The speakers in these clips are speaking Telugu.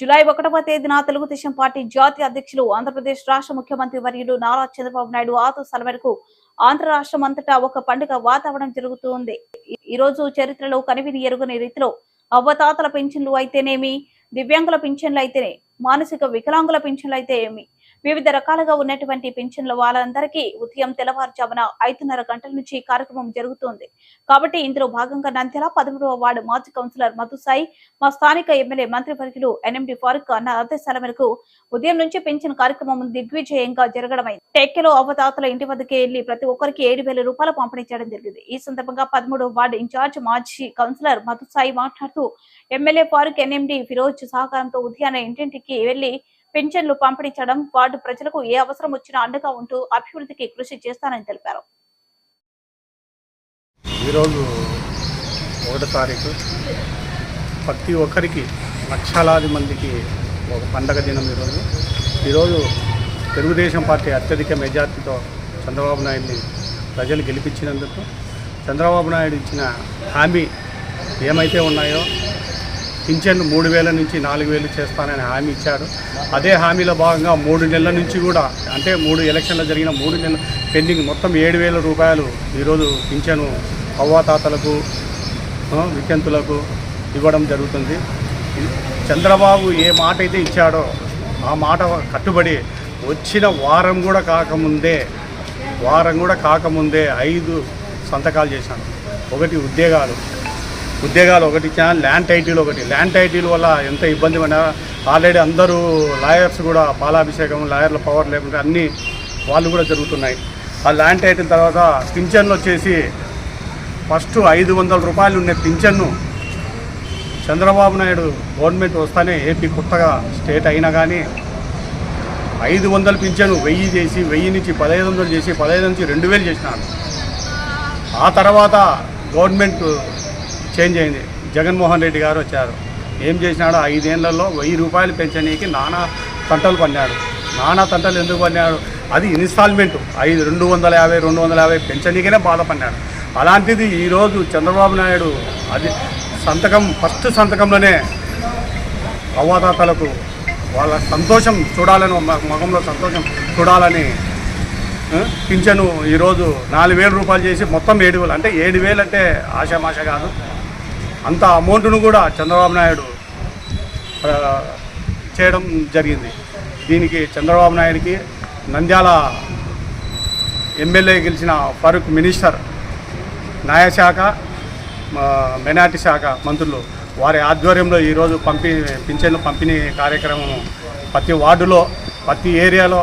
జులై ఒకటవ తేదీన తెలుగుదేశం పార్టీ జాతీయ అధ్యక్షులు ఆంధ్రప్రదేశ్ రాష్ట్ర ముఖ్యమంత్రి వర్యులు నారా చంద్రబాబు నాయుడు ఆదేశాల మేరకు ఆంధ్ర రాష్ట్రం అంతటా ఒక పండుగ వాతావరణం జరుగుతుంది. ఈ- ఈ రోజు చరిత్రలో కనివిని ఎరుగని రీతిలో అవ్వతాతల పింఛన్లు అయితేనేమి దివ్యాంగుల పింఛన్లు అయితేనే మానసిక వికలాంగుల పింఛన్లు అయితే ఏమి వివిధ రకాలుగా ఉన్నటువంటి పింఛన్ల వాళ్ళందరికీ ఉదయం తెల్లవారుజామున ఐదున్నర గంటల నుంచి కార్యక్రమం జరుగుతోంది. కాబట్టి ఇందులో భాగంగా నంద్యాల పదమూడవ వార్డు మాజీ కౌన్సిలర్ మధుసాయి మా స్థానిక ఎమ్మెల్యే మంత్రి వర్యులు ఎన్ఎండి ఫారూక్ అన్న ఆదేశాల మేరకు ఉదయం నుంచి పింఛన్ కార్యక్రమం దిగ్విజయంగా జరగడమైంది. టెక్కెలో అవతాతల ఇంటి వద్దకే వెళ్ళి ప్రతి ఒక్కరికి ఏడు వేల రూపాయలు పంపిణీ చేయడం జరిగింది. ఈ సందర్భంగా పదమూడవ వార్డు ఇన్ఛార్జ్ మాజీ కౌన్సిలర్ మధుసాయి మాట్లాడుతూ ఎమ్మెల్యే ఫారూక్ ఎన్ఎండి ఫిరోజ్ సహకారంతో ఉదయాన్నే ఇంటింటికి వెళ్ళి పెన్షన్లు పంపిణీ వార్డు ప్రజలకు ఏ అవసరం వచ్చినా అండగా ఉంటూ అభివృద్ధికి కృషి చేస్తానని తెలిపారు. ఈరోజు ఒకటో తారీఖు. ప్రతి ఒక్కరికి లక్షలాది మందికి ఒక పండగ దినం ఈరోజు. ఈరోజు తెలుగుదేశం పార్టీ అత్యధిక మెజార్టీతో చంద్రబాబు నాయుడిని ప్రజలు గెలిపించినందుకు చంద్రబాబు నాయుడు ఇచ్చిన హామీ ఏమైతే ఉన్నాయో పింఛన్ మూడు వేల నుంచి నాలుగు వేలు చేస్తానని హామీ ఇచ్చాడు అదే హామీలో భాగంగా మూడు నెలల నుంచి కూడా అంటే మూడు ఎలక్షన్లు జరిగిన మూడు నెలల పెండింగ్ మొత్తం ఏడు వేల రూపాయలు ఈరోజు పింఛను అవ్వాతాతలకు వికెంతులకు ఇవ్వడం జరుగుతుంది. చంద్రబాబు ఏ మాట అయితే ఇచ్చాడో ఆ మాట కట్టుబడి వచ్చిన వారం కూడా కాకముందే వారం కూడా కాకముందే ఐదు సంతకాలు చేశాను. ఒకటి ఉద్యోగాలు ఉద్యోగాలు ఒకటి ఇచ్చాను ల్యాండ్ టైటిల్ ఒకటి. ల్యాండ్ టైటిల్ వల్ల ఎంత ఇబ్బంది పడినా ఆల్రెడీ అందరూ లాయర్స్ కూడా పాలాభిషేకం లాయర్ల పవర్ లేకుండా అన్నీ వాళ్ళు కూడా జరుగుతున్నాయి. ఆ ల్యాండ్ టైటిల్ తర్వాత పింఛన్లు వచ్చేసి ఫస్ట్ ఐదు వందల రూపాయలు ఉండే పింఛన్ను చంద్రబాబు నాయుడు గవర్నమెంట్ వస్తానే ఏపీ కొత్తగా స్టేట్ అయినా కానీ ఐదు వందలు పింఛను వెయ్యి చేసి వెయ్యి నుంచి పదహైదు వందలు చేసి పదహైదు నుంచి రెండు వేలు చేసినాడు ఆ తర్వాత గవర్నమెంట్ చేంజ్ అయింది. జగన్మోహన్ రెడ్డి గారు వచ్చారు. ఏం చేసినాడు ఐదేళ్ళలో వెయ్యి రూపాయలు పెంచనీకి నానా తంటలు పన్నాడు నానా తంటలు ఎందుకు పన్నాడు అది ఇన్స్టాల్మెంట్. ఐదు రెండు వందల యాభై రెండు వందల యాభై పెంచనీకనే బాధపడ్డాడు. అలాంటిది ఈరోజు చంద్రబాబు నాయుడు అది సంతకం ఫస్ట్ సంతకంలోనే అవ్వాతాతలకు వాళ్ళ సంతోషం చూడాలని మగంలో ముఖంలో సంతోషం చూడాలని పింఛను ఈరోజు నాలుగు వేల రూపాయలు చేసి మొత్తం ఏడు వేలు అంటే ఏడు వేలు అంటే ఆశామాష కాదు. అంత అమౌంట్ను కూడా చంద్రబాబు నాయుడు చేయడం జరిగింది. దీనికి చంద్రబాబు నాయుడికి నంద్యాల ఎమ్మెల్యే గెలిచిన ఫరూక్ మినిస్టర్ న్యాయశాఖ మెనార్టీ మైనార్టీ శాఖ మంత్రులు వారి ఆధ్వర్యంలో ఈరోజు పంపి పింఛన్లు పంపిణీ కార్యక్రమం ప్రతి వార్డులో ప్రతి ఏరియాలో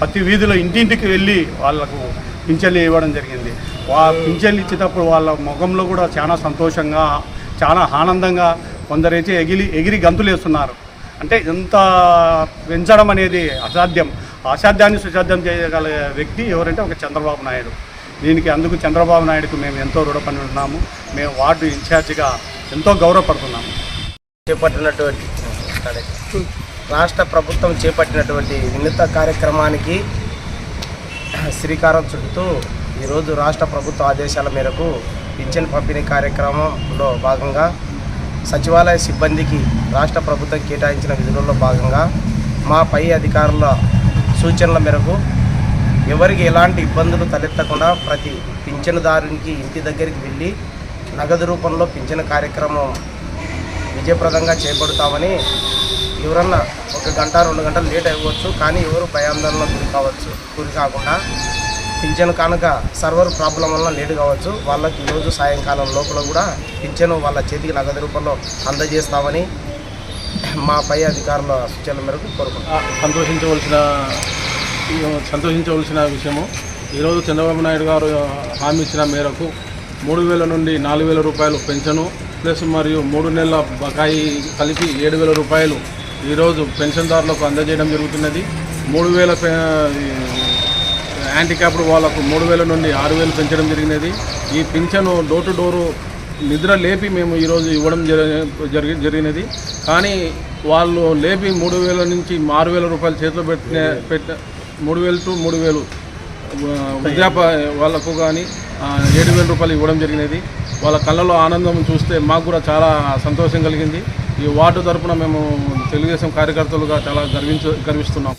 ప్రతి వీధిలో ఇంటింటికి వెళ్ళి వాళ్ళకు పింఛన్లు ఇవ్వడం జరిగింది. వా పింఛన్లు ఇచ్చేటప్పుడు వాళ్ళ ముఖంలో కూడా చాలా సంతోషంగా చాలా ఆనందంగా కొందరైతే ఎగిలి ఎగిరి గంతులు వేస్తున్నారు అంటే ఎంత పెంచడం అనేది అసాధ్యం. అసాధ్యాన్ని సుసాధ్యం చేయగల వ్యక్తి ఎవరంటే ఒక చంద్రబాబు నాయుడు. దీనికి అందుకు చంద్రబాబు నాయుడుకు మేము ఎంతో రుణపడి ఉన్నాము మేము వార్డు ఇన్ఛార్జిగా ఎంతో గౌరవపడుతున్నాము. చేపట్టినటువంటి రాష్ట్ర ప్రభుత్వం చేపట్టినటువంటి వినూత్న కార్యక్రమానికి శ్రీకారం చుడుతూ ఈరోజు రాష్ట్ర ప్రభుత్వ ఆదేశాల మేరకు పింఛన్ పంపిణీ కార్యక్రమంలో భాగంగా సచివాలయ సిబ్బందికి రాష్ట్ర ప్రభుత్వం కేటాయించిన విధులలో భాగంగా మా పై అధికారుల సూచనల మేరకు ఎవరికి ఎలాంటి ఇబ్బందులు తలెత్తకుండా ప్రతి పింఛనుదారునికి ఇంటి దగ్గరికి వెళ్ళి నగదు రూపంలో పింఛను కార్యక్రమం విజయప్రదంగా చేపడతామని ఎవరన్నా ఒక గంట రెండు గంటలు లేట్ అవ్వచ్చు కానీ ఎవరు భయాందోళన గురి కావచ్చు గురి కాకుండా పింఛను కనుక సర్వర్ ప్రాబ్లం వల్ల లేట్ కావచ్చు. వాళ్ళకి ఈరోజు సాయంకాలం లోపల కూడా పింఛను వాళ్ళ చేతికి నగదు రూపంలో అందజేస్తామని మా పై అధికారుల సూచనల మేరకు కోరుకుంటున్నాం. సంతోషించవలసిన సంతోషించవలసిన విషయము ఈరోజు చంద్రబాబు నాయుడు గారు హామీ ఇచ్చిన మేరకు మూడు వేల నుండి నాలుగు వేల రూపాయలు పెన్షను ప్లస్ మరియు మూడు నెలల బకాయి కలిపి ఏడు వేల రూపాయలు ఈరోజు పెన్షన్దారులకు అందజేయడం జరుగుతున్నది. మూడు వేల పె- హ్యాండిక్యాప్డ్ వాళ్ళకు మూడు వేల నుండి ఆరు వేలు పెంచడం జరిగినది. ఈ పింఛను డోర్ టు డోరు నిద్ర లేపి మేము ఈరోజు ఇవ్వడం జరి- జరిగి జరిగినది. కానీ వాళ్ళు లేపి మూడు వేల నుంచి ఆరు వేల రూపాయలు చేతిలో పెట్టిన పెట్టిన మూడు వేలు టు మూడు వేలు ఆ, వృద్ధాప వాళ్ళకు కానీ ఏడు వేల రూపాయలు ఇవ్వడం జరిగినది. వాళ్ళ కళ్ళలో ఆనందం చూస్తే మాకు కూడా చాలా సంతోషం కలిగింది. ఈ వార్డు తరపున మేము తెలుగుదేశం కార్యకర్తలుగా చాలా గర్వించ గర్విస్తున్నాం.